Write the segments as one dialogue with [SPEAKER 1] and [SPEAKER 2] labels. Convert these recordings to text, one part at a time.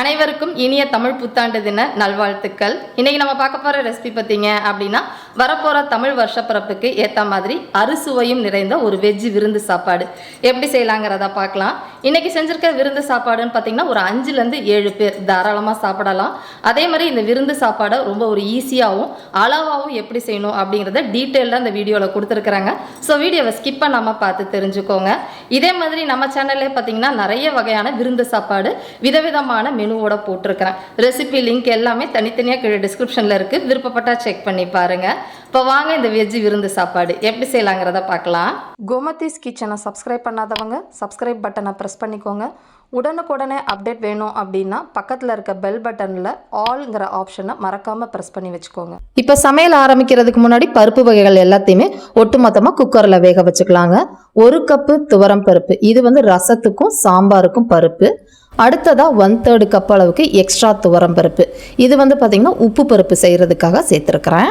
[SPEAKER 1] அனைவருக்கும் இனிய தமிழ் புத்தாண்டு தின நல்வாழ்த்துக்கள். இன்னைக்கு நம்ம பார்க்க போற ரெசிபி பார்த்தீங்க அப்படின்னா வரப்போகிற தமிழ் வருஷப்பிறப்புக்கு ஏற்ற மாதிரி அறுசுவையும் நிறைந்த ஒரு வெஜ் விருந்து சாப்பாடு. எப்படி செய்யலாங்கிறத பார்க்கலாம். இன்னைக்கு செஞ்சுருக்க விருந்து சாப்பாடுன்னு பார்த்தீங்கன்னா ஒரு அஞ்சுலேருந்து ஏழு பேர் தாராளமாக சாப்பிடலாம். அதே மாதிரி இந்த விருந்து சாப்பாடை ரொம்ப ஒரு ஈஸியாகவும் அளவாகவும் எப்படி செய்யணும் அப்படிங்கிறத டீட்டெயிலாக இந்த வீடியோவில் கொடுத்துருக்குறாங்க. ஸோ வீடியோவை ஸ்கிப் பண்ணாமல் பார்த்து தெரிஞ்சுக்கோங்க. இதே மாதிரி நம்ம சேனல்லே பார்த்தீங்கன்னா நிறைய வகையான விருந்து சாப்பாடு விதவிதமான மெனுவோட போட்டிருக்கிறேன். ரெசிபி லிங்க் எல்லாமே தனித்தனியாக கீழே டிஸ்கிரிப்ஷனில் இருக்குது விருப்பப்பட்டா செக் பண்ணி பாருங்கள் இப்போ வாங்க இந்த வெஜ் விருந்து சாப்பாடு. எப்படி செய்யலாங்கிறத பார்க்கலாம். கோமதிஸ் கிச்சனை சப்ஸ்கிரைப் பண்ணாதவங்க சப்ஸ்கிரைப் பட்டனை ப்ரெஸ் பண்ணிக்கோங்க. உடனுக்குடனே அப்டேட் வேணும் அப்படின்னா பக்கத்தில் இருக்க பெல் பட்டனில் ஆல்ங்கிற ஆப்ஷனை மறக்காமல் ப்ரெஸ் பண்ணி வச்சுக்கோங்க. இப்போ சமையல் ஆரம்பிக்கிறதுக்கு முன்னாடி பருப்பு வகைகள் எல்லாத்தையுமே ஒட்டுமொத்தமாக குக்கரில் வேக வச்சுக்கலாங்க. ஒரு கப்பு துவரம் பருப்பு இது வந்து ரசத்துக்கும் சாம்பாருக்கும் பருப்பு. அடுத்ததாக ஒன் தேர்டு கப் அளவுக்கு எக்ஸ்ட்ரா துவரம் பருப்பு. இது வந்து பார்த்திங்கன்னா உப்பு பருப்பு செய்கிறதுக்காக சேர்த்துருக்குறேன்.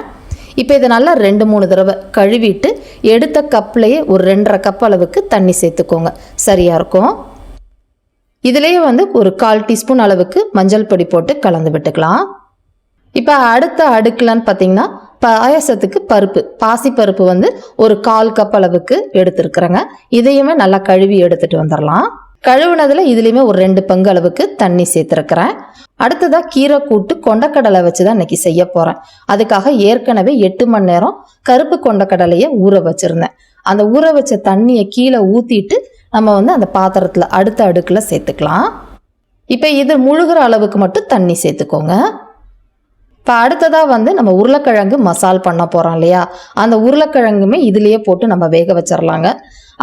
[SPEAKER 1] இப்போ இதை நல்லா ரெண்டு மூணு தடவை கழுவிட்டு எடுத்த கப்லேயே ஒரு ரெண்டரை கப் அளவுக்கு தண்ணி சேர்த்துக்கோங்க. சரியாக இருக்கும்? இதுலேயே வந்து ஒரு கால் டீஸ்பூன் அளவுக்கு மஞ்சள் பொடி போட்டு கலந்து விட்டுக்கலாம். இப்போ அடுத்த அடுக்கலன்னு பார்த்தீங்கன்னா பாயாசத்துக்கு பருப்பு பாசி பருப்பு வந்து ஒரு கால் கப் அளவுக்கு எடுத்துருக்குறேங்க. இதையுமே நல்லா கழுவி எடுத்துட்டு வந்துடலாம் கழுவுனதுல இதுலேயுமே ஒரு ரெண்டு பங்கு அளவுக்கு தண்ணி சேர்த்துருக்கிறேன். அடுத்ததாக கீரை கூட்டு கொண்டக்கடலை வச்சு தான் இன்னைக்கு செய்ய போகிறேன் அதுக்காக ஏற்கனவே எட்டு மணி நேரம் கருப்பு கொண்டக்கடலையை ஊற வச்சுருந்தேன். அந்த ஊற வச்ச தண்ணியை கீழே ஊற்றிட்டு நம்ம வந்து அந்த பாத்திரத்தில் அடுத்த அடுக்கில் சேர்த்துக்கலாம். இப்போ இது முழுகிற அளவுக்கு மட்டும் தண்ணி சேர்த்துக்கோங்க. இப்போ அடுத்ததாக வந்து நம்ம உருளைக்கிழங்கு மசால் பண்ண போகிறோம் இல்லையா? அந்த உருளைக்கிழங்குமே இதுலேயே போட்டு நம்ம வேக வச்சிடலாங்க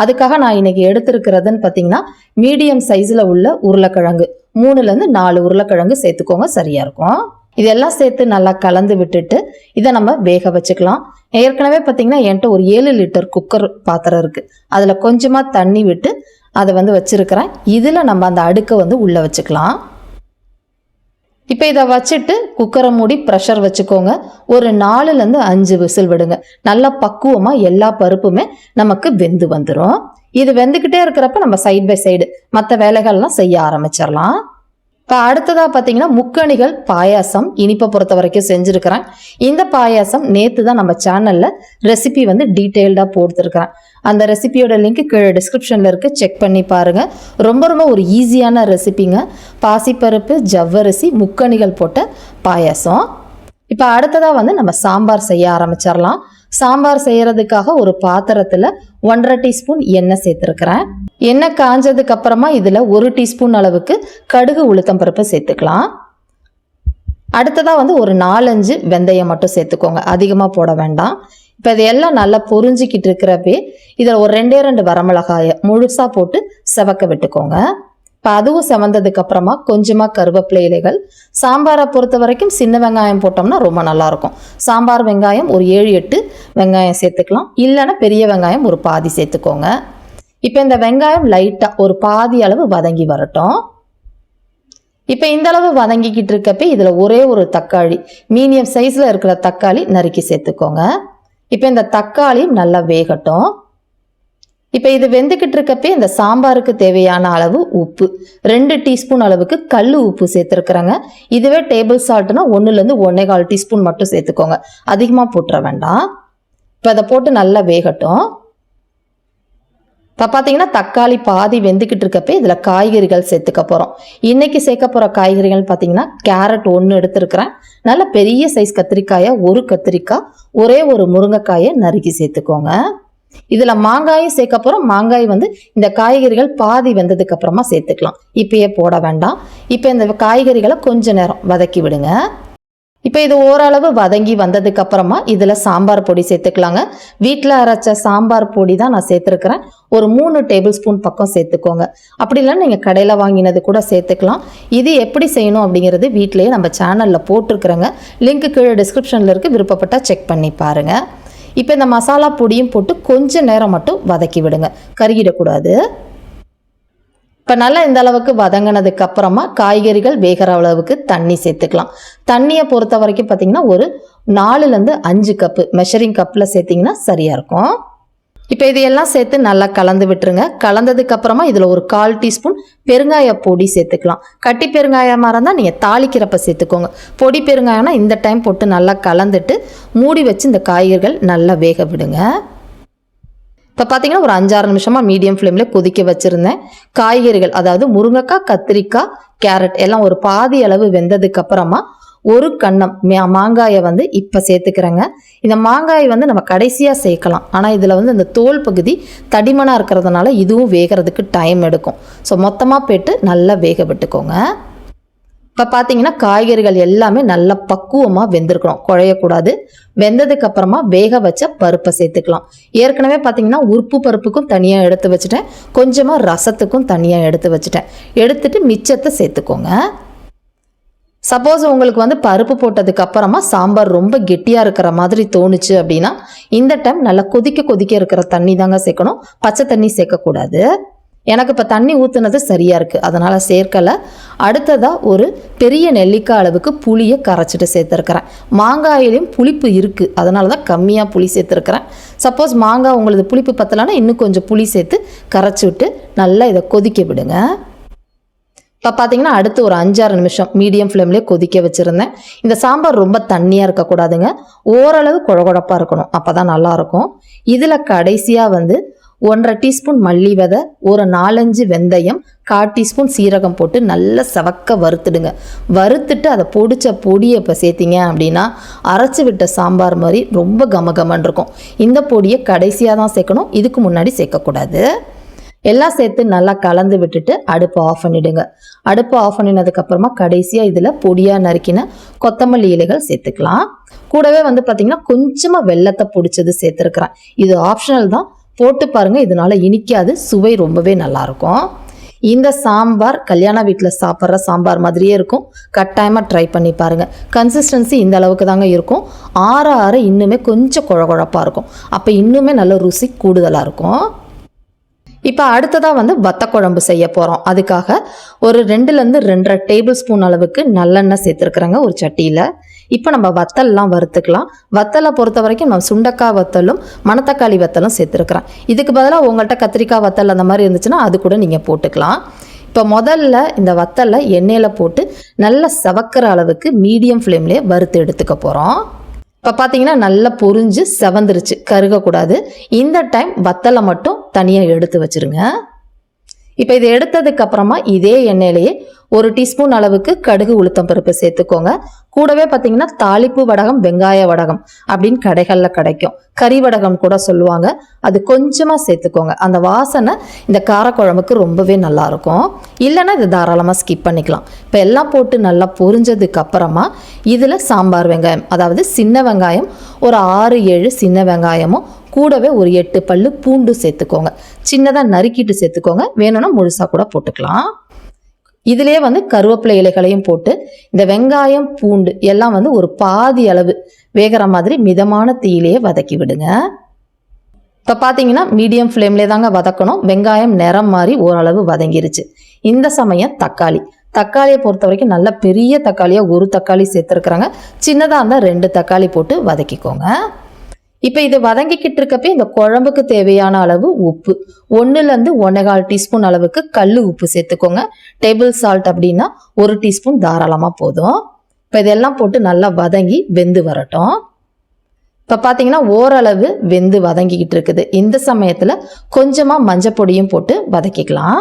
[SPEAKER 1] அதுக்காக நான் இன்னைக்கு எடுத்துருக்கிறதுன்னு பார்த்தீங்கன்னா மீடியம் சைஸில் உள்ள உருளைக்கிழங்கு. மூணுலேருந்து நாலு உருளைக்கிழங்கு சேர்த்துக்கோங்க சரியாக இருக்கும். இதெல்லாம் சேர்த்து நல்லா கலந்து விட்டுட்டு இதை நம்ம வேக வச்சுக்கலாம். ஏற்கனவே பார்த்தீங்கன்னா என்கிட்ட ஒரு ஏழு லிட்டர் குக்கர் பாத்திரம் இருக்குது அதில் கொஞ்சமாக தண்ணி விட்டு அதை வந்து வச்சுருக்கிறேன். இதில் நம்ம அந்த அடுக்கை வந்து உள்ளே வச்சுக்கலாம். இப்போ இதை வச்சுட்டு குக்கரை மூடி ப்ரெஷர் வச்சுக்கோங்க. ஒரு நாலுலேருந்து அஞ்சு விசில் விடுங்க. நல்லா பக்குவமாக எல்லா பருப்புமே நமக்கு வெந்து வந்துடும் இது வெந்துக்கிட்டே இருக்கிறப்ப நம்ம சைட் பை சைடு மற்ற வேலைகள்லாம் செய்ய ஆரம்பிச்சிடலாம் இப்போ அடுத்ததாக பார்த்தீங்கன்னா முக்கணிகள் பாயாசம் இனிப்பை பொறுத்த வரைக்கும் செஞ்சுருக்கிறேன் இந்த பாயாசம் நேற்று தான் நம்ம சேனலில் ரெசிபி வந்து டீட்டெயில்டாக போட்டுருக்கிறேன். அந்த ரெசிபியோட லிங்க் கீழே டிஸ்கிரிப்ஷனில் இருக்குது செக் பண்ணி பாருங்கள் ரொம்ப ரொம்ப ஒரு ஈஸியான ரெசிபிங்க பாசிப்பருப்பு ஜவ்வரிசி முக்கணிகள் போட்ட பாயாசம். இப்போ அடுத்ததாக வந்து நம்ம சாம்பார் செய்ய ஆரம்பிச்சிடலாம். சாம்பார் செய்கிறதுக்காக ஒரு பாத்திரத்தில் ஒன்றரை டீஸ்பூன் எண்ணெய் சேர்த்துருக்குறேன். எண்ணெய் காஞ்சதுக்கு அப்புறமா இதில் ஒரு டீஸ்பூன் அளவுக்கு கடுகு உளுத்தம் பருப்பு சேர்த்துக்கலாம். அடுத்ததாக வந்து ஒரு நாலஞ்சு வெந்தயம் மட்டும் சேர்த்துக்கோங்க. அதிகமாக போட வேண்டாம். இப்போ இதையெல்லாம் நல்லா பொறிஞ்சிக்கிட்டு இருக்கிறப்பே இதில் ஒரு ரெண்டே ரெண்டு வரமிளகாயை முழுசாக போட்டு செவக்க விட்டுக்கோங்க. இப்போ அதுவும் செவந்ததுக்கு அப்புறமா கொஞ்சமாக கருவேப்பிலை இலைகள். சாம்பாரை பொறுத்த வரைக்கும் சின்ன வெங்காயம் போட்டோம்னா ரொம்ப நல்லாயிருக்கும். சாம்பார் வெங்காயம் ஒரு ஏழு எட்டு வெங்காயம் சேர்த்துக்கலாம். இல்லைன்னா பெரிய வெங்காயம் ஒரு பாதி சேர்த்துக்கோங்க. இப்போ இந்த வெங்காயம் லைட்டாக ஒரு பாதி அளவு வதங்கி வரட்டும். இப்போ இந்த அளவு வதங்கிக்கிட்டு இருக்கப்ப இதில் ஒரே ஒரு தக்காளி மீடியம் சைஸில் இருக்கிற தக்காளி நறுக்கி சேர்த்துக்கோங்க. இப்போ இந்த தக்காளி நல்லா வேகட்டும். இப்போ இது வெந்துக்கிட்டு இருக்கப்பே இந்த சாம்பாருக்கு தேவையான அளவு உப்பு. ரெண்டு டீஸ்பூன் அளவுக்கு கல் உப்பு சேர்த்துருக்குறேங்க. இதுவே டேபிள் சால்ட்னா ஒன்றுலேருந்து ஒன்றே கால் டீஸ்பூன் மட்டும் சேர்த்துக்கோங்க. அதிகமாக போட்டுற வேண்டாம். இப்போ அதை போட்டு நல்லா வேகட்டும். இப்போ பார்த்தீங்கன்னா தக்காளி பாதி வெந்துக்கிட்டு இருக்கப்பே இதில் காய்கறிகள் சேர்த்துக்க போகிறோம் இன்றைக்கி சேர்க்க போகிற காய்கறிகள் பார்த்தீங்கன்னா கேரட் ஒன்று எடுத்துருக்கிறேன். நல்ல பெரிய சைஸ் கத்திரிக்காயை ஒரு கத்திரிக்காய் ஒரே ஒரு முருங்கைக்காயை நறுக்கி சேர்த்துக்கோங்க. இதில் மாங்காயும் சேர்க்க போகிறோம் மாங்காய் வந்து இந்த காய்கறிகள் பாதி வெந்ததுக்கு அப்புறமா சேர்த்துக்கலாம். இப்பயே போட வேண்டாம். இப்போ இந்த காய்கறிகளை கொஞ்ச நேரம் வதக்கி விடுங்க. இப்போ இது ஓரளவு வதங்கி வந்ததுக்கு அப்புறமா இதில் சாம்பார் பொடி சேர்த்துக்கலாங்க. வீட்டில் அரைச்ச சாம்பார் பொடி தான் நான் சேர்த்துருக்கிறேன். ஒரு மூணு டேபிள் ஸ்பூன் பக்கம் சேர்த்துக்கோங்க. அப்படி இல்லைன்னா நீங்கள் கடையில் வாங்கினது கூட சேர்த்துக்கலாம். இது எப்படி செய்யணும் அப்படிங்கிறது வீட்டிலேயே நம்ம சேனலில் போட்டிருக்கிறேங்க. லிங்க்கு கீழே டிஸ்கிரிப்ஷனில் இருக்குது விருப்பப்பட்டால் செக் பண்ணி பாருங்கள் இப்போ இந்த மசாலா பொடியும் போட்டு கொஞ்சம் நேரம் மட்டும் வதக்கி விடுங்க. கருகிடக்கூடாது. இப்போ நல்லா இந்த அளவுக்கு வதங்கினதுக்கு அப்புறமா காய்கறிகள் வேகிற அளவுக்கு தண்ணி சேர்த்துக்கலாம். தண்ணியை பொறுத்த வரைக்கும் பார்த்தீங்கன்னா ஒரு நாலுலேருந்து அஞ்சு கப்பு மெஷரிங் கப்பில் சேர்த்திங்கன்னா சரியாக இருக்கும். இப்போ இதையெல்லாம் சேர்த்து நல்லா கலந்து விட்டுருங்க. கலந்ததுக்கு அப்புறமா இதில் ஒரு கால் டீஸ்பூன் பெருங்காய பொடி சேர்த்துக்கலாம். கட்டி பெருங்காயமாக இருந்தால் நீங்கள் தாளிக்கிறப்ப சேர்த்துக்கோங்க. பொடி பெருங்காயம்னா இந்த டைம் போட்டு நல்லா கலந்துட்டு மூடி வச்சு இந்த காய்கறிகள் நல்லா வேக விடுங்க. இப்போ பார்த்தீங்கன்னா ஒரு அஞ்சாறு நிமிஷமாக மீடியம் ஃப்ளேமில் கொதிக்க வச்சுருந்தேன். காய்கறிகள் அதாவது முருங்கைக்காய் கத்திரிக்காய் கேரட் எல்லாம் ஒரு பாதி அளவு வெந்ததுக்கு அப்புறமா ஒரு கன்னம் மாங்காயை வந்து இப்போ சேர்த்துக்கிறேங்க. இந்த மாங்காய் வந்து நம்ம கடைசியாக சேர்க்கலாம். ஆனால் இதில் வந்து இந்த தோல் பகுதி தடிமனாக இருக்கிறதுனால இதுவும் வேகிறதுக்கு டைம் எடுக்கும். ஸோ மொத்தமாக போய்ட்டு நல்லா வேக விட்டுக்கோங்க. இப்போ பார்த்தீங்கன்னா காய்கறிகள் எல்லாமே நல்லா பக்குவமாக வெந்திருக்கணும். குழையக்கூடாது. வெந்ததுக்கு அப்புறமா வேக வச்ச பருப்பை சேர்த்துக்கலாம். ஏற்கனவே பார்த்தீங்கன்னா உருப்பு பருப்புக்கும் தனியாக எடுத்து வச்சுட்டேன். கொஞ்சமாக ரசத்துக்கும் தனியாக எடுத்து வச்சுட்டேன். எடுத்துட்டு மிச்சத்தை சேர்த்துக்கோங்க. சப்போஸ் உங்களுக்கு வந்து பருப்பு போட்டதுக்கு அப்புறமா சாம்பார் ரொம்ப கெட்டியாக இருக்கிற மாதிரி தோணுச்சு அப்படின்னா இந்த டைம் நல்லா கொதிக்க கொதிக்க இருக்கிற தண்ணி தாங்க சேர்க்கணும். பச்சை தண்ணி சேர்க்கக்கூடாது. எனக்கு இப்போ தண்ணி ஊற்றுனது சரியாக இருக்குது அதனால் சேர்க்கலை. அடுத்ததாக ஒரு பெரிய நெல்லிக்காய் அளவுக்கு புளியை கரைச்சிட்டு சேர்த்துருக்கிறேன். மாங்காயிலையும் புளிப்பு இருக்குது அதனால தான் கம்மியாக புளி சேர்த்துருக்கிறேன். சப்போஸ் மாங்காய் உங்களுக்கு புளிப்பு பத்தலைன்னா இன்னும் கொஞ்சம் புளி சேர்த்து கரைச்சி விட்டு நல்லா இதை கொதிக்க விடுங்க. இப்போ பார்த்தீங்கன்னா அடுத்து ஒரு அஞ்சாறு நிமிஷம் மீடியம் ஃப்ளேம்லேயே கொதிக்க வச்சுருந்தேன். இந்த சாம்பார் ரொம்ப தண்ணியாக இருக்கக்கூடாதுங்க ஓரளவு குழகுழப்பாக இருக்கணும். அப்போ தான் நல்லாயிருக்கும் இதில் கடைசியாக வந்து ஒன்றரை டீஸ்பூன் மல்லி விதை ஒரு நாலஞ்சு வெந்தயம் கால் டீஸ்பூன் சீரகம் போட்டு நல்லா சவக்க வறுத்துடுங்க. வறுத்துட்டு அதை பொடிச்ச பொடியை இப்போ சேர்த்திங்க அப்படின்னா அரைச்சி விட்ட சாம்பார் மாதிரி ரொம்ப கமகமன்னு இருக்கும். இந்த பொடியை கடைசியாக தான் சேர்க்கணும் இதுக்கு முன்னாடி சேர்க்கக்கூடாது. எல்லாம் சேர்த்து நல்லா கலந்து விட்டுட்டு அடுப்பை ஆஃப் பண்ணிடுங்க. அடுப்பை ஆஃப் பண்ணினதுக்கப்புறமா கடைசியாக இதில் பொடியாக நறுக்கின கொத்தமல்லி இலைகள் சேர்த்துக்கலாம். கூடவே வந்து பார்த்திங்கன்னா கொஞ்சமாக வெள்ளத்தை பிடிச்சது சேர்த்துருக்குறேன். இது ஆப்ஷனல் தான். போட்டு பாருங்கள் இதனால இனிக்காது சுவை ரொம்பவே நல்லாயிருக்கும். இந்த சாம்பார் கல்யாண வீட்டில் சாப்பிட்ற சாம்பார் மாதிரியே இருக்கும். கட்டாயமாக ட்ரை பண்ணி பாருங்கள் கன்சிஸ்டன்சி இந்த அளவுக்கு தாங்க இருக்கும். ஆற ஆற இன்னுமே கொஞ்சம் குழகுழப்பாக இருக்கும். அப்போ இன்னுமே நல்ல ருசி கூடுதலாக இருக்கும். இப்போ அடுத்ததாக வந்து வத்த குழம்பு செய்ய போகிறோம் அதுக்காக ஒரு ரெண்டுலேருந்து ரெண்டரை டேபிள் ஸ்பூன் அளவுக்கு நல்லெண்ணெய் சேர்த்துருக்குறேங்க ஒரு சட்டியில். இப்போ நம்ம வத்தல்லாம் வறுத்துக்கலாம். வத்தலை பொறுத்த வரைக்கும் நம்ம சுண்டக்காய் வத்தலும் மணத்தக்காளி வத்தலும் சேர்த்துருக்குறேன் இதுக்கு பதிலாக உங்கள்கிட்ட கத்திரிக்காய் வத்தல் அந்த மாதிரி இருந்துச்சுன்னா அது கூட நீங்கள் போட்டுக்கலாம். இப்போ முதல்ல இந்த வத்தலை எண்ணெயில் போட்டு நல்லா செவக்கிற அளவுக்கு மீடியம் ஃப்ளேம்லேயே வறுத்து எடுத்துக்க போகிறோம் இப்போ பார்த்தீங்கன்னா நல்லா பொறிஞ்சு செவந்துருச்சு. கருகக்கூடாது. இந்த டைம் வத்தலை மட்டும் தனியாக எடுத்து வச்சிருங்க. இப்போ இதை எடுத்ததுக்கு அப்புறமா இதே எண்ணெயிலேயே ஒரு டீஸ்பூன் அளவுக்கு கடுகு உளுத்தம் பருப்பு சேர்த்துக்கோங்க. கூடவே பார்த்தீங்கன்னா தாளிப்பு வடகம் வெங்காய வடகம் அப்படின்னு கடைகளில் கிடைக்கும். கறி வடகம் கூட சொல்லுவாங்க. அது கொஞ்சமாக சேர்த்துக்கோங்க. அந்த வாசனை இந்த காரக்குழம்புக்கு ரொம்பவே நல்லா இருக்கும். இல்லைன்னா இது தாராளமாக ஸ்கிப் பண்ணிக்கலாம். இப்போ எல்லாம் போட்டு நல்லா பொரிஞ்சதுக்கு அப்புறமா இதில் சாம்பார் வெங்காயம் அதாவது சின்ன வெங்காயம் ஒரு ஆறு ஏழு சின்ன வெங்காயமும் கூடவே ஒரு எட்டு பல்லு பூண்டு சேர்த்துக்கோங்க. சின்னதாக நறுக்கிட்டு சேர்த்துக்கோங்க. வேணும்னா முழுசாக கூட போட்டுக்கலாம். இதிலே வந்து கருவேப்பிலை இலைகளையும் போட்டு இந்த வெங்காயம் பூண்டு எல்லாம் வந்து ஒரு பாதி அளவு வேகிற மாதிரி மிதமான தீயிலேயே வதக்கி விடுங்க. இப்போ பார்த்தீங்கன்னா மீடியம் ஃப்ளேம்லேயே தாங்க வதக்கணும். வெங்காயம் நிறம் மாதிரி ஓரளவு வதங்கிருச்சு. இந்த சமயம் தக்காளி. தக்காளியை பொறுத்த வரைக்கும் நல்ல பெரிய தக்காளியாக ஒரு தக்காளி சேர்த்துருக்குறாங்க. சின்னதாக இருந்தால் ரெண்டு தக்காளி போட்டு வதக்கிக்கோங்க. இப்போ இது வதங்கிக்கிட்டு இருக்கப்ப இந்த குழம்புக்கு தேவையான அளவு உப்பு. ஒன்றுலேருந்து ஒன்னேகால் டீஸ்பூன் அளவுக்கு கல் உப்பு சேர்த்துக்கோங்க. டேபிள் சால்ட் அப்படின்னா ஒரு டீஸ்பூன் தாராளமாக போதும். இப்போ இதெல்லாம் போட்டு நல்லா வதங்கி வெந்து வரட்டும். இப்போ பார்த்தீங்கன்னா ஓரளவு வெந்து வதங்கிக்கிட்டு இருக்குது. இந்த சமயத்தில் கொஞ்சமாக மஞ்சள் பொடியும் போட்டு வதக்கிக்கலாம்.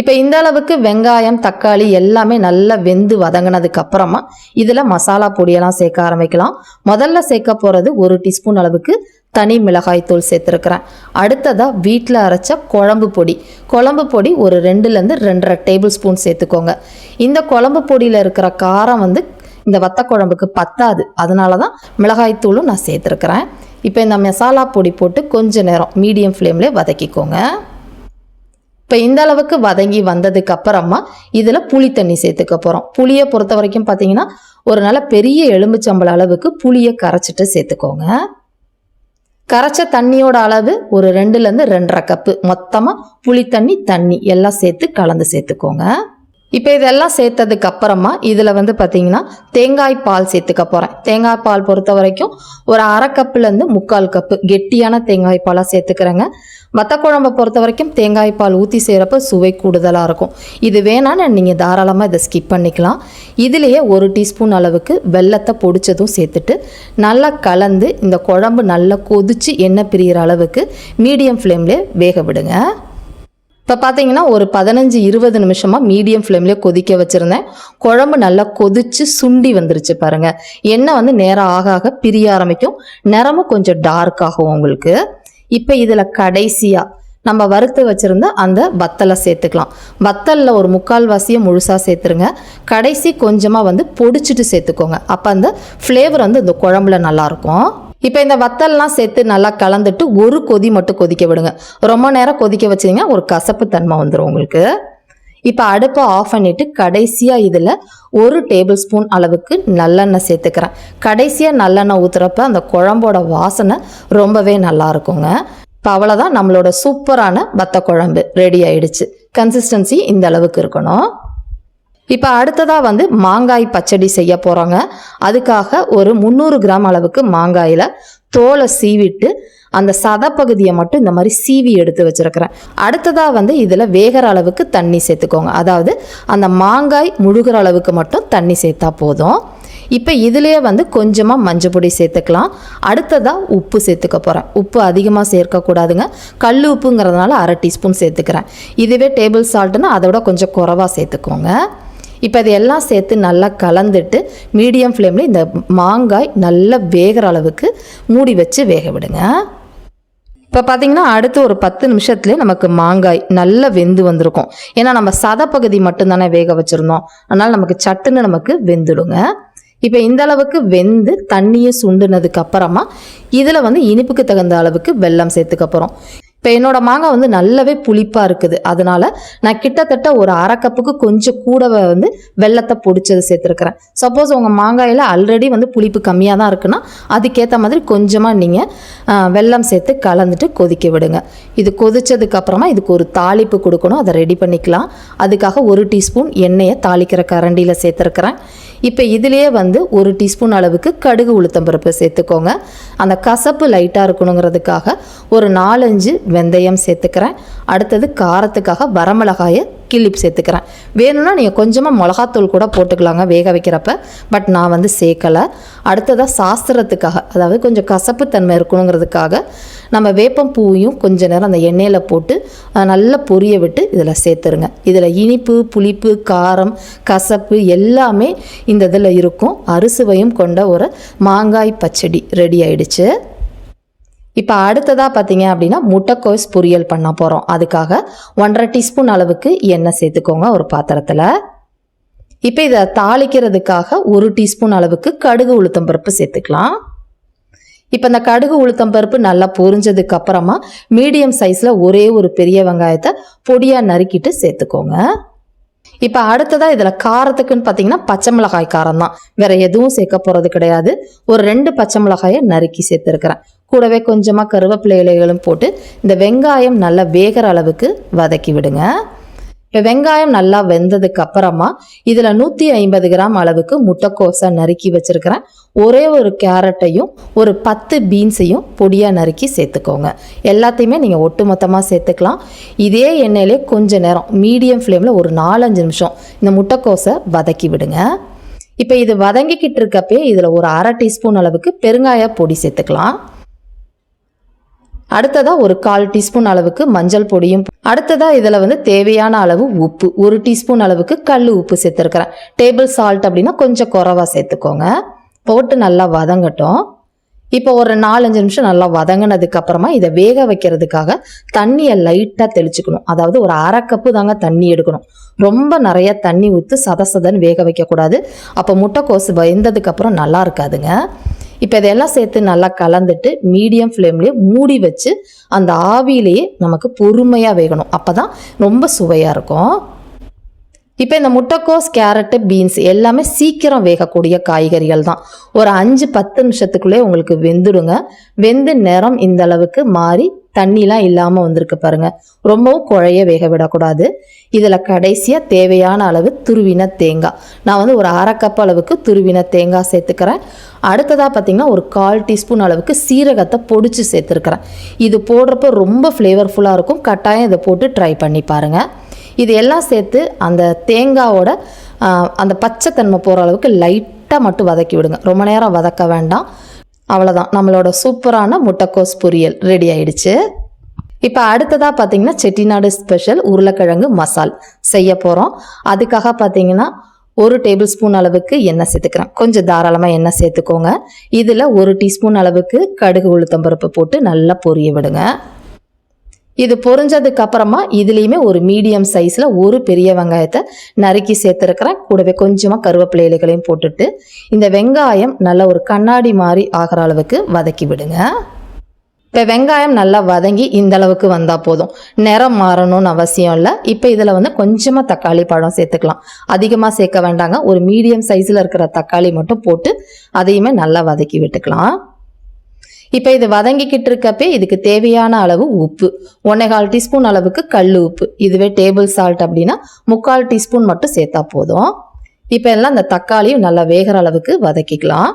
[SPEAKER 1] இப்போ இந்த அளவுக்கு வெங்காயம் தக்காளி எல்லாமே நல்லா வெந்து வதங்கினதுக்கு அப்புறமா இதில் மசாலா பொடியெல்லாம் சேர்க்க ஆரம்பிக்கலாம். முதல்ல சேர்க்க போகிறது ஒரு டீஸ்பூன் அளவுக்கு தனி மிளகாய் தூள் சேர்த்துருக்குறேன். அடுத்ததாக வீட்டில் அரைச்ச குழம்பு பொடி. குழம்பு பொடி ஒரு ரெண்டுலேருந்து ரெண்டரை டேபிள் ஸ்பூன் சேர்த்துக்கோங்க. இந்த குழம்பு பொடியில் இருக்கிற காரம் வந்து இந்த வத்த குழம்புக்கு பத்தாது. அதனால தான் மிளகாய் தூளும் நான் சேர்த்துருக்குறேன். இப்போ இந்த மசாலா பொடி போட்டு கொஞ்ச நேரம் மீடியம் ஃப்ளேம்லேயே வதக்கிக்கோங்க. இப்போ இந்த அளவுக்கு வதங்கி வந்ததுக்கு அப்புறமா இதில் புளி தண்ணி சேர்த்துக்க போகிறோம் புளியை பொறுத்த வரைக்கும் பார்த்தீங்கன்னா ஒரு நல்ல பெரிய எலும்புச்சம்பள அளவுக்கு புளியை கரைச்சிட்டு சேர்த்துக்கோங்க. கரைச்ச தண்ணியோட அளவு ஒரு ரெண்டுலேருந்து ரெண்டரை கப்பு. மொத்தமாக புளி தண்ணி தண்ணி எல்லாம் சேர்த்து கலந்து சேர்த்துக்கோங்க. இப்போ இதெல்லாம் சேர்த்ததுக்கு அப்புறமா இதில் வந்து பார்த்தீங்கன்னா தேங்காய் பால் சேர்த்துக்க போகிறேன் தேங்காய் பால் பொறுத்த வரைக்கும் ஒரு அரை கப்புலேருந்து முக்கால் கப்பு. கெட்டியான தேங்காய் பாலாக சேர்த்துக்கிறேங்க. வத்த குழம்பை பொறுத்த வரைக்கும் தேங்காய் பால் ஊற்றி செய்கிறப்ப சுவை கூடுதலாக இருக்கும். இது வேணான்னு நீங்கள் தாராளமாக இதை ஸ்கிப் பண்ணிக்கலாம். இதுலேயே ஒரு டீஸ்பூன் அளவுக்கு வெல்லத்தை பொடிச்சதும் சேர்த்துட்டு நல்லா கலந்து இந்த குழம்பு நல்லா கொதிச்சு எண்ணெய் பிரியிற அளவுக்கு மீடியம் ஃப்ளேம்லேயே வேக விடுங்க. இப்போ பார்த்தீங்கன்னா ஒரு பதினஞ்சு இருபது நிமிஷமாக மீடியம் ஃப்ளேம்லேயே கொதிக்க வச்சுருந்தேன். குழம்பு நல்லா கொதிச்சு சுண்டி வந்துருச்சு பாருங்கள் எண்ணெய் வந்து நேரம் ஆக ஆக பிரிய ஆரம்பிக்கும். நிறமும் கொஞ்சம் டார்க் ஆகும் உங்களுக்கு. இப்போ இதில் கடைசியாக நம்ம வறுத்து வச்சுருந்த அந்த வத்தலை சேர்த்துக்கலாம். வத்தலில் ஒரு முக்கால்வாசியை முழுசாக சேர்த்துருங்க. கடைசி கொஞ்சமாக வந்து பொடிச்சிட்டு சேர்த்துக்கோங்க. அப்போ அந்த ஃப்ளேவர் வந்து இந்த குழம்புல நல்லாயிருக்கும். இப்போ இந்த வத்தல்லாம் சேர்த்து நல்லா கலந்துட்டு ஒரு கொதி மட்டும் கொதிக்க விடுங்க. ரொம்ப நேரம் கொதிக்க வச்சிங்கன்னா ஒரு கசப்பு தன்மை வந்துடும் உங்களுக்கு. இப்போ அடுப்பை ஆஃப் பண்ணிவிட்டு கடைசியாக இதில் ஒரு டேபிள் ஸ்பூன் அளவுக்கு நல்லெண்ணெய் சேர்த்துக்கிறேன். கடைசியாக நல்லெண்ணெய் ஊற்றுறப்ப அந்த குழம்போட வாசனை ரொம்பவே நல்லா இருக்குங்க. இப்போ அவ்வளோதான் நம்மளோட சூப்பரான வத்த குழம்பு ரெடி ஆயிடுச்சு. கன்சிஸ்டன்சி இந்த அளவுக்கு இருக்கணும். இப்போ அடுத்ததாக வந்து மாங்காய் பச்சடி செய்ய போகிறோங்க அதுக்காக ஒரு முந்நூறு கிராம் அளவுக்கு மாங்காயில் தோலை சீவிட்டு அந்த சதப்பகுதியை மட்டும் இந்த மாதிரி சீவி எடுத்து வச்சுருக்கிறேன். அடுத்ததாக வந்து இதில் வேகிற அளவுக்கு தண்ணி சேர்த்துக்கோங்க. அதாவது அந்த மாங்காய் முழுகிற அளவுக்கு மட்டும் தண்ணி சேர்த்தா போதும். இப்போ இதுலேயே வந்து கொஞ்சமாக மஞ்சள் பொடி சேர்த்துக்கலாம். அடுத்ததாக உப்பு சேர்த்துக்க போகிறேன் உப்பு அதிகமாக சேர்க்கக்கூடாதுங்க கல் உப்புங்கிறதுனால அரை டீஸ்பூன் சேர்த்துக்கிறேன். இதுவே டேபிள் சால்ட்டுன்னா அதோட கொஞ்சம் குறவாக சேர்த்துக்கோங்க. இப்போ இதையெல்லாம் சேர்த்து நல்லா கலந்துட்டு மீடியம் ஃப்ளேமில் இந்த மாங்காய் நல்லா வேகிற அளவுக்கு மூடி வச்சு வேக விடுங்க. இப்போ பார்த்தீங்கன்னா அடுத்து ஒரு பத்து நிமிஷத்துலேயே நமக்கு மாங்காய் நல்லா வெந்து வந்திருக்கும். ஏன்னா நம்ம சதப்பகுதி மட்டும்தானே வேக வச்சுருந்தோம். அதனால் நமக்கு சட்டுன்னு நமக்கு வெந்துடுங்க. இப்போ இந்த அளவுக்கு வெந்து தண்ணியை சுண்டுனதுக்கு அப்புறமா இதில் வந்து இனிப்புக்கு தகுந்த அளவுக்கு வெல்லம் சேர்த்துக்கப்புறம் இப்போ என்னோட மாங்காய் வந்து நல்லாவே புளிப்பாக இருக்குது. அதனால நான் கிட்டத்தட்ட ஒரு அரை கப்புக்கு கொஞ்சம் கூட வந்து வெள்ளத்தை பொடிச்சது சேர்த்துருக்குறேன். சப்போஸ் உங்கள் மாங்காயில் ஆல்ரெடி வந்து புளிப்பு கம்மியாக தான் இருக்குன்னா அதுக்கேற்ற மாதிரி கொஞ்சமாக நீங்கள் வெல்லம் சேர்த்து கலந்துட்டு கொதிக்க விடுங்க. இது கொதிச்சதுக்கப்புறமா இதுக்கு ஒரு தாளிப்பு கொடுக்கணும். அதை ரெடி பண்ணிக்கலாம். அதுக்காக ஒரு டீஸ்பூன் எண்ணெயை தாளிக்கிற கரண்டியில் சேர்த்துருக்குறேன். இப்போ இதுலேயே வந்து ஒரு டீஸ்பூன் அளவுக்கு கடுகு உளுத்தம்பருப்பு சேர்த்துக்கோங்க. அந்த கசப்பு லைட்டாக இருக்கணுங்கிறதுக்காக ஒரு நாலஞ்சு வெந்தயம் சேர்த்துக்கிறேன். அடுத்தது காரத்துக்காக வரமிளகாயை கிள்ளி சேர்த்துக்கிறேன். வேணும்னா நீங்கள் கொஞ்சமாக மிளகாத்தூள் கூட போட்டுக்கலாங்க வேக வைக்கிறப்ப. பட் நான் வந்து சேர்க்கலை. அடுத்ததாக சாஸ்திரத்துக்காக அதாவது கொஞ்சம் கசப்பு தன்மை இருக்கணுங்கிறதுக்காக நம்ம வேப்பம் பூவையும் கொஞ்ச நேரம் அந்த எண்ணெயில் போட்டு நல்லா பொரிய விட்டு இதில் சேர்த்துருங்க. இதில் இனிப்பு புளிப்பு காரம் கசப்பு எல்லாமே இந்த இதில் இருக்கும். அறுசுவையும் கொண்ட ஒரு மாங்காய் பச்சடி ரெடி ஆயிடுச்சு. இப்போ அடுத்ததாக பார்த்தீங்க அப்படின்னா முட்டைக்கோஸ் பொரியல் பண்ண போகிறோம் அதுக்காக ஒன்றரை டீஸ்பூன் அளவுக்கு எண்ணெய் சேர்த்துக்கோங்க ஒரு பாத்திரத்தில். இப்போ இதை தாளிக்கிறதுக்காக ஒரு டீஸ்பூன் அளவுக்கு கடுகு உளுத்தம் பருப்பு சேர்த்துக்கலாம். இப்போ இந்த கடுகு உளுத்தம் பருப்பு நல்லா பொரிஞ்சதுக்கு அப்புறமா மீடியம் சைஸில் ஒரே ஒரு பெரிய வெங்காயத்தை பொடியாக நறுக்கிட்டு சேர்த்துக்கோங்க. இப்போ அடுத்ததாக இதில் காரத்துக்குன்னு பார்த்தீங்கன்னா பச்சை மிளகாய் காரம் தான். வேற எதுவும் சேர்க்க போகிறது கிடையாது. ஒரு ரெண்டு பச்சை மிளகாயை நறுக்கி சேர்த்துருக்கிறேன். கூடவே கொஞ்சமாக கருவேப்பிலை இலைகளும் போட்டு இந்த வெங்காயம் நல்லா வேகிற அளவுக்கு வதக்கி விடுங்க. இப்போ வெங்காயம் நல்லா வெந்ததுக்கு அப்புறமா இதில் நூற்றி ஐம்பது கிராம் அளவுக்கு முட்டைக்கோஸை நறுக்கி வச்சுருக்கிறேன். ஒரே ஒரு கேரட்டையும் ஒரு பத்து பீன்ஸையும் பொடியாக நறுக்கி சேர்த்துக்கோங்க. எல்லாத்தையுமே நீங்கள் ஒட்டு மொத்தமாக சேர்த்துக்கலாம். இதே எண்ணெயிலே கொஞ்ச நேரம் மீடியம் ஃப்ளேமில் ஒரு நாலஞ்சு நிமிஷம் இந்த முட்டைக்கோஸை வதக்கி விடுங்க. இப்போ இது வதங்கிக்கிட்டு இருக்கப்பே இதில் ஒரு அரை டீஸ்பூன் அளவுக்கு பெருங்காய பொடி சேர்த்துக்கலாம். அடுத்ததாக ஒரு கால் டீஸ்பூன் அளவுக்கு மஞ்சள் பொடியும் அடுத்ததாக இதில் வந்து தேவையான அளவு உப்பு ஒரு டீஸ்பூன் அளவுக்கு கல் உப்பு சேர்த்துருக்கிறேன். டேபிள் சால்ட் அப்படின்னா கொஞ்சம் குறவா சேர்த்துக்கோங்க. போட்டு நல்லா வதங்கட்டும். இப்போ ஒரு நாலஞ்சு நிமிஷம் நல்லா வதங்கினதுக்கு அப்புறமா இதை வேக வைக்கிறதுக்காக தண்ணியை லைட்டாக தெளிச்சுக்கணும். அதாவது ஒரு அரை கப்பு தாங்க தண்ணி எடுக்கணும். ரொம்ப நிறைய தண்ணி ஊற்று சத சதன்னு வேக வைக்கக்கூடாது. அப்போ முட்டைக்கோசு வெந்ததுக்கு அப்புறம் நல்லா இருக்காதுங்க. இப்போ இதெல்லாம் சேர்த்து நல்லா கலந்துட்டு மீடியம் ஃப்ளேம்லேயே மூடி வச்சு அந்த ஆவியிலேயே நமக்கு பொறுமையாக வேகணும். அப்போ தான் ரொம்ப சுவையாக இருக்கும். இப்போ இந்த முட்டைக்கோஸ் கேரட்டு பீன்ஸ் எல்லாமே சீக்கிரம் வேகக்கூடிய காய்கறிகள் தான். ஒரு அஞ்சு பத்து நிமிஷத்துக்குள்ளே உங்களுக்கு வெந்துடுங்க. வெந்து நிறம் இந்த அளவுக்கு மாறி
[SPEAKER 2] தண்ணிலாம் இல்லாமல் வந்திருக்கு பாருங்க. ரொம்பவும் குழைய வேக விடக்கூடாது. இதில் கடைசியாக தேவையான அளவு துருவின தேங்காய். நான் வந்து ஒரு அரை கப் அளவுக்கு துருவின தேங்காய் சேர்த்துக்கிறேன். அடுத்ததாக பார்த்தீங்கன்னா ஒரு கால் டீஸ்பூன் அளவுக்கு சீரகத்தை பொடிச்சு சேர்த்துருக்குறேன். இது போடுறப்ப ரொம்ப ஃப்ளேவர்ஃபுல்லாக இருக்கும். கட்டாயம் இதை போட்டு ட்ரை பண்ணி பாருங்கள் இது எல்லாம் சேர்த்து அந்த தேங்காவோட அந்த பச்சைத்தன்மை போகிற அளவுக்கு லைட்டாக மட்டும் வதக்கி விடுங்க. ரொம்ப நேரம் வதக்க வேண்டாம். அவ்வளோதான் நம்மளோட சூப்பரான முட்டைக்கோஸ் பொரியல் ரெடி ஆயிடுச்சு. இப்போ அடுத்ததாக பார்த்தீங்கன்னா செட்டிநாடு ஸ்பெஷல் உருளைக்கிழங்கு மசால் செய்ய போகிறோம் அதுக்காக பார்த்தீங்கன்னா ஒரு டேபிள் ஸ்பூன் அளவுக்கு எண்ணெய் சேர்த்துக்கிறேன். கொஞ்சம் தாராளமாக எண்ணெய் சேர்த்துக்கோங்க. இதில் ஒரு டீஸ்பூன் அளவுக்கு கடுகு உளுத்தம்பருப்பு போட்டு நல்லா பொரிய விடுங்க. இது பொறிஞ்சதுக்கு அப்புறமா இதுலேயுமே ஒரு மீடியம் சைஸில் ஒரு பெரிய வெங்காயத்தை நறுக்கி சேர்த்துருக்கிறேன். கூடவே கொஞ்சமாக கருவேப்பிலை இலைகளையும் போட்டுட்டு இந்த வெங்காயம் நல்ல ஒரு கண்ணாடி மாதிரி ஆகிற அளவுக்கு வதக்கி விடுங்க. இப்போ வெங்காயம் நல்லா வதங்கி இந்த அளவுக்கு வந்தால் போதும். நிறம் மாறணும்னு அவசியம் இல்லை. இப்போ இதில் வந்து கொஞ்சமாக தக்காளி பழம் சேர்த்துக்கலாம். அதிகமாக சேர்க்க வேண்டாங்க. ஒரு மீடியம் சைஸில் இருக்கிற தக்காளி மட்டும் போட்டு அதையுமே நல்லா வதக்கி விட்டுக்கலாம். இப்போ இது வதங்கிக்கிட்டு இருக்கப்பே இதுக்கு தேவையான அளவு உப்பு. ஒன்னேகால் டீஸ்பூன் அளவுக்கு கல் உப்பு. இதுவே டேபிள் சால்ட் அப்படின்னா முக்கால் டீஸ்பூன் மட்டும் சேர்த்தா போதும். இப்போ எல்லாம் இந்த தக்காளியும் நல்லா வேகிற அளவுக்கு வதக்கிக்கலாம்.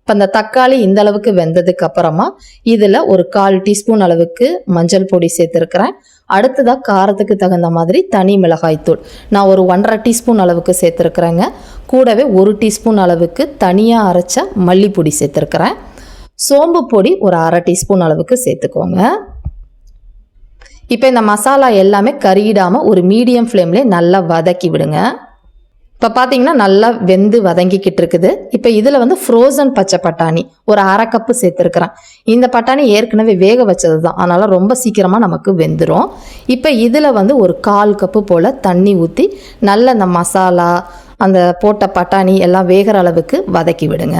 [SPEAKER 2] இப்போ இந்த தக்காளி இந்த அளவுக்கு வெந்ததுக்கு அப்புறமா இதில் ஒரு கால் டீஸ்பூன் அளவுக்கு மஞ்சள் பொடி சேர்த்துருக்கிறேன். அடுத்ததாக காரத்துக்கு தகுந்த மாதிரி தனி மிளகாய்த்தூள் நான் ஒரு ஒன்றரை டீஸ்பூன் அளவுக்கு சேர்த்துருக்குறேங்க. கூடவே ஒரு டீஸ்பூன் அளவுக்கு தனியாக அரைச்ச மல்லிப்பொடி சேர்த்துருக்குறேன். சோம்பு பொடி ஒரு அரை டீஸ்பூன் அளவுக்கு சேர்த்துக்கோங்க. இப்போ இந்த மசாலா எல்லாமே கறியிடாமல் ஒரு மீடியம் ஃப்ளேம்லேயே நல்லா வதக்கி விடுங்க. இப்போ பார்த்தீங்கன்னா நல்லா வெந்து வதங்கிக்கிட்டு இருக்குது. இப்போ இதில் வந்து ஃப்ரோசன் பச்சை பட்டாணி ஒரு அரை கப்பு சேர்த்துருக்குறேன். இந்த பட்டாணி ஏற்கனவே வேக வச்சது தான் அதனால் ரொம்ப சீக்கிரமாக நமக்கு வெந்துடும் இப்போ இதில் வந்து ஒரு கால் கப்பு போல் தண்ணி ஊற்றி நல்ல அந்த மசாலா அந்த போட்ட பட்டாணி எல்லாம் வேகிற அளவுக்கு வதக்கி விடுங்க.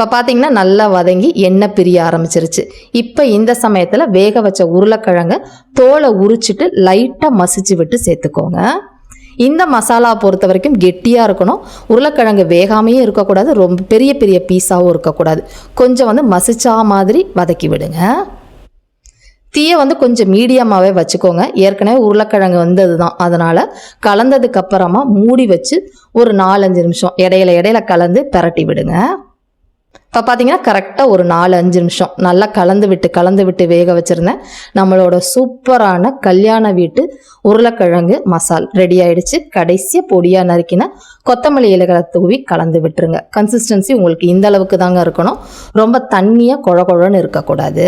[SPEAKER 2] இப்போ பார்த்தீங்கன்னா நல்லா வதங்கி எண்ணெய் பிரிய ஆரம்பிச்சிருச்சு. இப்போ இந்த சமயத்தில் வேக வச்ச உருளைக்கிழங்க தோலை உரிச்சிட்டு லைட்டாக மசிச்சு விட்டு சேர்த்துக்கோங்க. இந்த மசாலா பொறுத்த வரைக்கும் கெட்டியாக இருக்கணும். உருளைக்கிழங்கு வேகாமையும் இருக்கக்கூடாது. ரொம்ப பெரிய பெரிய பீஸாகவும் இருக்கக்கூடாது. கொஞ்சம் வந்து மசிச்சா மாதிரி வதக்கி விடுங்க. தீயை வந்து கொஞ்சம் மீடியமாகவே வச்சுக்கோங்க. ஏற்கனவே உருளைக்கிழங்கு வந்தது தான் அதனால் கலந்ததுக்கப்புறமா மூடி வச்சு ஒரு நாலஞ்சு நிமிஷம் இடையில இடையில கலந்து பிரட்டி விடுங்க. இப்போ பார்த்தீங்கன்னா கரெக்டாக ஒரு நாலு அஞ்சு நிமிஷம். நல்லா கலந்து விட்டு கலந்து விட்டு வேக வச்சுருந்தேன் நம்மளோட சூப்பரான கல்யாண வீட்டு உருளைக்கிழங்கு மசால் ரெடி ஆயிடுச்சு. கடைசியாக பொடியாக நறுக்கின கொத்தமல்லி இலைகளை தூவி கலந்து விட்டுருங்க. கன்சிஸ்டன்சி உங்களுக்கு இந்த அளவுக்கு தாங்க இருக்கணும். ரொம்ப தண்ணியாக குழ குழன்னு இருக்கக்கூடாது.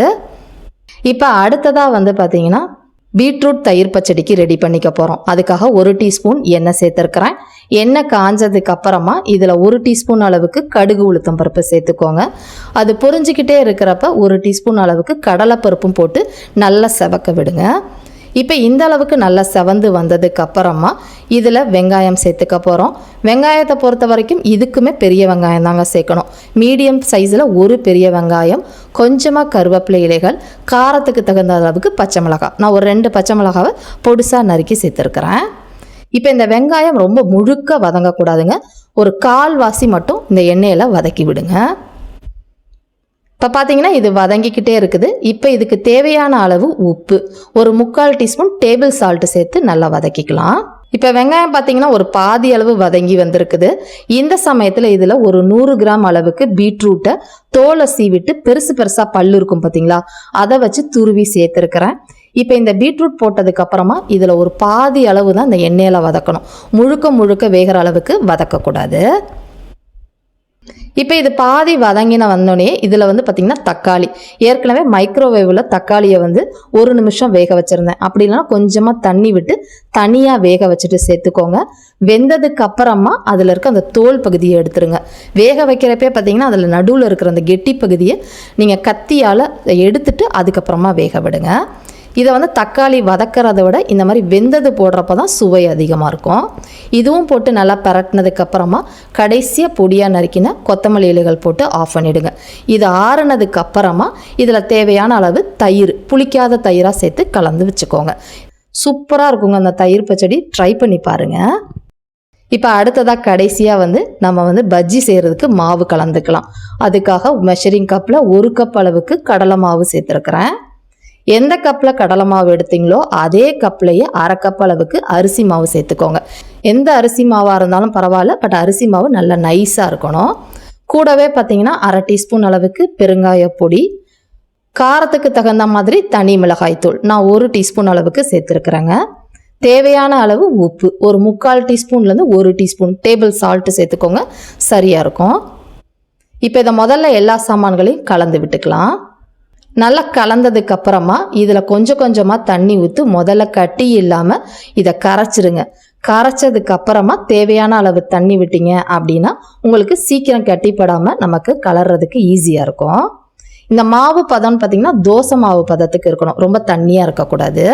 [SPEAKER 2] இப்போ அடுத்ததாக வந்து பார்த்தீங்கன்னா பீட்ரூட் தயிர் பச்சடிக்கு ரெடி பண்ணிக்க போகிறோம் அதுக்காக ஒரு டீஸ்பூன் எண்ணெய் சேர்த்துருக்குறேன். எண்ணெய் காஞ்சதுக்கு அப்புறமா இதில் ஒரு டீஸ்பூன் அளவுக்கு கடுகு உளுத்தம் பருப்பு சேர்த்துக்கோங்க. அது பொறிஞ்சிக்கிட்டே இருக்கிறப்ப ஒரு டீஸ்பூன் அளவுக்கு கடலைப்பருப்பும் போட்டு நல்லா செவக்க விடுங்க. இப்போ இந்த அளவுக்கு நல்லா செவந்து வந்ததுக்கு அப்புறமா இதில் வெங்காயம் சேர்த்துக்க போகிறோம் வெங்காயத்தை பொறுத்த வரைக்கும் இதுக்குமே பெரிய வெங்காயம் தாங்க சேர்க்கணும். மீடியம் சைஸில் ஒரு பெரிய வெங்காயம் கொஞ்சமாக கருவேப்பிலை இலைகள் காரத்துக்கு தகுந்த அளவுக்கு பச்சை மிளகாய். நான் ஒரு ரெண்டு பச்சை மிளகாவை பொடிசாக நறுக்கி சேர்த்துருக்குறேன். இப்போ இந்த வெங்காயம் ரொம்ப முழுக்க வதங்கக்கூடாதுங்க. ஒரு கால்வாசி மட்டும் இந்த எண்ணெயில் வதக்கி விடுங்க. இப்போ பார்த்தீங்கன்னா இது வதங்கிக்கிட்டே இருக்குது. இப்போ இதுக்கு தேவையான அளவு உப்பு. ஒரு முக்கால் டீஸ்பூன் டேபிள் சால்ட் சேர்த்து நல்லா வதக்கிக்கலாம். இப்போ வெங்காயம் பார்த்தீங்கன்னா ஒரு பாதி அளவு வதங்கி வந்திருக்குது. இந்த சமயத்தில் இதில் ஒரு நூறு கிராம் அளவுக்கு பீட்ரூட்டை தோலை சீவிட்டு பெருசு பெருசாக பல்லு இருக்கும் பார்த்தீங்களா அதை வச்சு துருவி சேர்த்துருக்கிறேன். இப்போ இந்த பீட்ரூட் போட்டதுக்கு அப்புறமா இதில் ஒரு பாதி அளவு தான் இந்த எண்ணெயில் வதக்கணும். முழுக்க முழுக்க வேகிற அளவுக்கு வதக்கக்கூடாது. இப்போ இது பாதி வதங்கின வந்தோடனே இதில் வந்து பார்த்திங்கன்னா தக்காளி. ஏற்கனவே மைக்ரோவேவில் தக்காளியை வந்து ஒரு நிமிஷம் வேக வச்சுருந்தேன். அப்படி இல்லைன்னா கொஞ்சமாக தண்ணி விட்டு தனியாக வேக வச்சுட்டு சேர்த்துக்கோங்க. வெந்ததுக்கு அப்புறமா அதில் இருக்க அந்த தோல் பகுதியை எடுத்துருங்க. வேக வைக்கிறப்பே பார்த்தீங்கன்னா அதில் நடுவில் இருக்கிற அந்த கெட்டி பகுதியை நீங்கள் கத்தியால் எடுத்துட்டு அதுக்கப்புறமா வேக விடுங்க. இதை வந்து தக்காளி வதக்கிறத விட இந்த மாதிரி வெந்தது போடுறப்ப தான் சுவை அதிகமாக இருக்கும். இதுவும் போட்டு நல்லா பரட்டினதுக்கப்புறமா கடைசியாக பொடியாக நறுக்கின கொத்தமல்லி இலைகள் போட்டு ஆஃப் பண்ணிவிடுங்க இது ஆறுனதுக்கு அப்புறமா இதில் தேவையான அளவு தயிர் புளிக்காத தயிராக சேர்த்து கலந்து வச்சுக்கோங்க. சூப்பராக இருக்குங்க அந்த தயிர் பச்சடி. ட்ரை பண்ணி பாருங்கள் இப்போ அடுத்ததாக கடைசியாக வந்து நம்ம வந்து பஜ்ஜி செய்கிறதுக்கு மாவு கலந்துக்கலாம். அதுக்காக மெஷரிங் கப்பில் ஒரு கப் அளவுக்கு கடலை மாவு சேர்த்துருக்குறேன். எந்த கப்பில் கடலை மாவு எடுத்தீங்களோ அதே கப்லேயே அரை கப் அளவுக்கு அரிசி மாவு சேர்த்துக்கோங்க. எந்த அரிசி மாவாக இருந்தாலும் பரவாயில்ல பட் அரிசி மாவு நல்லா நைஸாக இருக்கணும். கூடவே பார்த்தீங்கன்னா அரை டீஸ்பூன் அளவுக்கு பெருங்காய பொடி காரத்துக்கு தகுந்த மாதிரி தனி மிளகாய் தூள். நான் ஒரு டீஸ்பூன் அளவுக்கு சேர்த்துருக்குறேங்க. தேவையான அளவு உப்பு ஒரு முக்கால் டீஸ்பூன்லேருந்து ஒரு டீஸ்பூன் டேபிள் சால்ட்டு சேர்த்துக்கோங்க. சரியாக இருக்கும். இப்போ இதை முதல்ல எல்லா சாமான்களையும் கலந்து விட்டுக்கலாம். நல்லா கலந்ததுக்கு அப்புறமா இதில் கொஞ்சம் கொஞ்சமாக தண்ணி ஊற்றி முதல்ல கட்டி இல்லாமல் இதை கரைச்சிருங்க. கரைச்சதுக்கு அப்புறமா தேவையான அளவு தண்ணி விட்டீங்க அப்படின்னா உங்களுக்கு சீக்கிரம் கட்டிப்படாமல் நமக்கு கலர்றதுக்கு ஈஸியாக இருக்கும். இந்த மாவு பதம்னு பார்த்திங்கன்னா தோசை மாவு பதத்துக்கு இருக்கணும். ரொம்ப தண்ணியாக இருக்கக்கூடாது.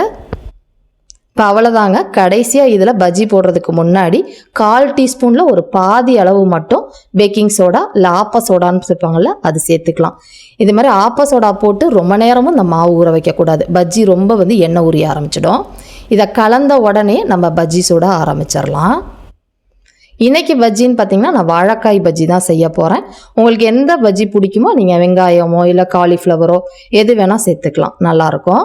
[SPEAKER 2] இப்போ அவ்வளோதாங்க கடைசியாக இதில் பஜ்ஜி போடுறதுக்கு முன்னாடி கால் டீஸ்பூனில் ஒரு பாதி அளவு மட்டும் பேக்கிங் சோடா இல்லை ஆப்ப சோடான்னு சொல்லுவாங்கள்ல அது சேர்த்துக்கலாம். இது மாதிரி ஆப்ப சோடா போட்டு ரொம்ப நேரமும் இந்த மாவு ஊற வைக்கக்கூடாது. பஜ்ஜி ரொம்ப வந்து எண்ணெய் உரிய ஆரம்பிச்சிடும். இதை கலந்த உடனே நம்ம பஜ்ஜி சூட ஆரம்பிச்சிடலாம். இன்றைக்கி பஜ்ஜின்னு பார்த்தீங்கன்னா நான் வாழைக்காய் பஜ்ஜி தான் செய்ய போகிறேன் உங்களுக்கு எந்த பஜ்ஜி பிடிக்குமோ நீங்கள் வெங்காயமோ இல்லை காலிஃப்ளவரோ எது வேணால் சேர்த்துக்கலாம். நல்லாயிருக்கும்.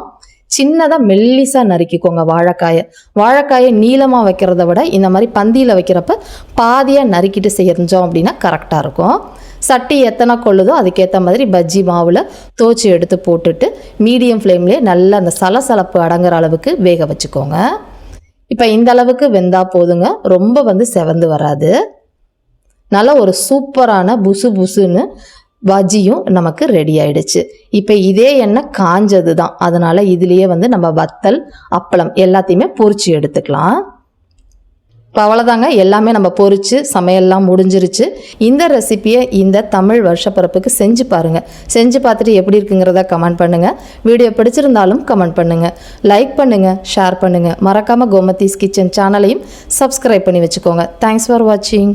[SPEAKER 2] சின்னதாக மெல்லிசாக நறுக்கிக்கோங்க வாழைக்காயை. வாழைக்காயை நீளமாக வைக்கிறத விட இந்த மாதிரி பந்தியில் வைக்கிறப்ப பாதியாக நறுக்கிட்டு செஞ்சோம் அப்படின்னா கரெக்டாக இருக்கும். சட்டி எத்தனை கொள்ளுதோ அதுக்கேற்ற மாதிரி பஜ்ஜி மாவில் தோச்சி எடுத்து போட்டுட்டு மீடியம் ஃப்ளேம்லேயே நல்லா அந்த சலசலப்பு அடங்குற அளவுக்கு வேக வச்சுக்கோங்க. இப்போ இந்த அளவுக்கு வெந்தால் போதுங்க. ரொம்ப வந்து செவந்து வராது. நல்ல ஒரு சூப்பரான புசு புசுன்னு பஜ்ஜியும் நமக்கு ரெடி ஆயிடுச்சு. இப்போ இதே எண்ணெய் காஞ்சது தான் அதனால் இதுலேயே வந்து நம்ம வத்தல் அப்பளம் எல்லாத்தையுமே பொறிச்சு எடுத்துக்கலாம். இப்போ அவ்வளோதாங்க எல்லாமே நம்ம பொறிச்சு சமையல்லாம் முடிஞ்சிருச்சு. இந்த ரெசிப்பியை இந்த தமிழ் வருஷப்பிறப்புக்கு செஞ்சு பாருங்கள் செஞ்சு பார்த்துட்டு எப்படி இருக்குங்கிறத கமெண்ட் பண்ணுங்கள் வீடியோ பிடிச்சிருந்தாலும் கமெண்ட் பண்ணுங்கள் லைக் பண்ணுங்கள் ஷேர் பண்ணுங்கள் மறக்காமல் கோமதீஸ் கிச்சன் சேனலையும் சப்ஸ்கிரைப் பண்ணி வச்சுக்கோங்க. தேங்க்ஸ் ஃபார் வாட்சிங்